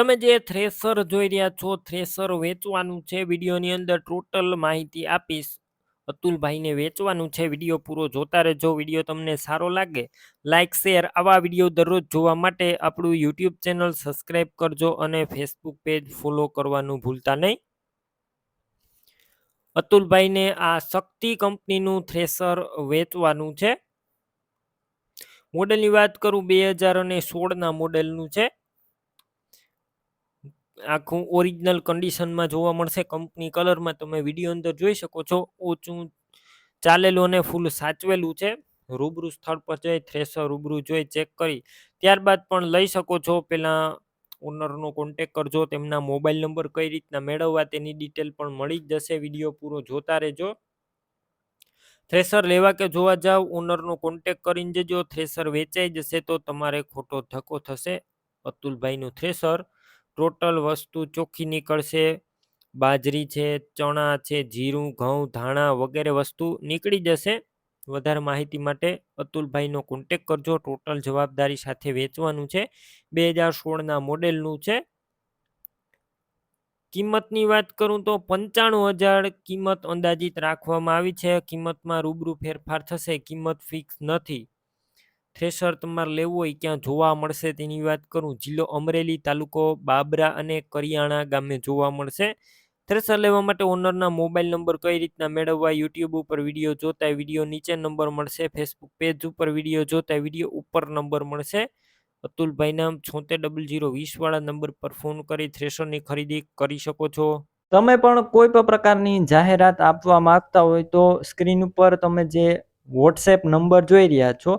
તમે જે થ્રેસર જોઈ રહ્યા છો થ્રેસર વેચવાનું છે વિડીયોની અંદર ટોટલ માહિતી આપીશ. અતુલભાઈને વેચવાનું છે વીડિયો પૂરો જોતા રહેજો. વીડિયો તમને સારો લાગે લાઇક શેર આવા વીડિયો દરરોજ જોવા માટે આપણું યુટ્યુબ ચેનલ સબસ્ક્રાઈબ કરજો અને ફેસબુક પેજ ફોલો કરવાનું ભૂલતા નહીં. અતુલભાઈને આ શક્તિ કંપનીનું થ્રેસર વેચવાનું છે. મોડેલની વાત કરું, બે હજાર અને સોળના મોડેલનું છે. આખું ઓરિજિનલ કન્ડિશનમાં જોવા મળશે. કંપની કલરમાં તમે વીડિયો અંદર જોઈ શકો છો. ઊંચું ચાલેલું અને ફૂલ સાચવેલું છે. રૂબરૂ સ્થળ પર જઈ થ્રેસર રૂબરૂ જોઈ ચેક કરી. ત્યારબાદ પણ લઈ શકો છો. પહેલાં ઓનરનો કોન્ટેક કરજો. તેમના મોબાઈલ નંબર કઈ રીતના મેળવવા તેની ડિટેલ પણ મળી જ જશે. વીડિયો પૂરો જોતા રહેજો. થ્રેસર લેવા કે જોવા જાવ ઓનરનો કોન્ટેક કરીને જજો. થ્રેસર વેચાઈ જશે તો તમારે ખોટો ધક્કો થશે. અતુલભાઈનું થ્રેસર ટોટલ વસ્તુ ચોખ્ખી નીકળશે. બાજરી છે, ચણા છે, જીરું, ઘઉં, ધાણા વગેરે વસ્તુ નીકળી જશે. વધારે માહિતી માટે અતુલભાઈનો કોન્ટેક કરજો. ટોટલ જવાબદારી સાથે વેચવાનું છે. બે હજાર સોળના મોડેલનું છે. કિંમતની વાત કરું તો પંચાણું હજાર કિંમત અંદાજિત રાખવામાં આવી છે. કિંમતમાં રૂબરૂ ફેરફાર થશે. કિંમત ફિક્સ નથી. થ્રેશર તમારે લેવું હોય ક્યાં જોવા મળશે તેની વાત કરું. જિલ્લો અમરેલી, તાલુકો બાબરા અને કરિયાણા ગામે જોવા મળશે. થ્રેશર લેવા માટે ઓનરના મોબાઈલ નંબર કઈ રીતના મેળવવા, યુટ્યુબ ઉપર વીડિયો જોતા વીડિયો નીચે નંબર મળશે. ફેસબુક પેજ ઉપર વીડિયો જોતા વીડિયો ઉપર નંબર મળશે. અતુલભાઈના છોતેર ડબલ જીરો વીસવાળા નંબર પર ફોન કરી થ્રેશરની ખરીદી કરી શકો છો. તમે પણ કોઈ પણ પ્રકારની જાહેરાત આપવા માંગતા હોય તો સ્ક્રીન ઉપર તમે જે વોટ્સએપ નંબર જોઈ રહ્યા છો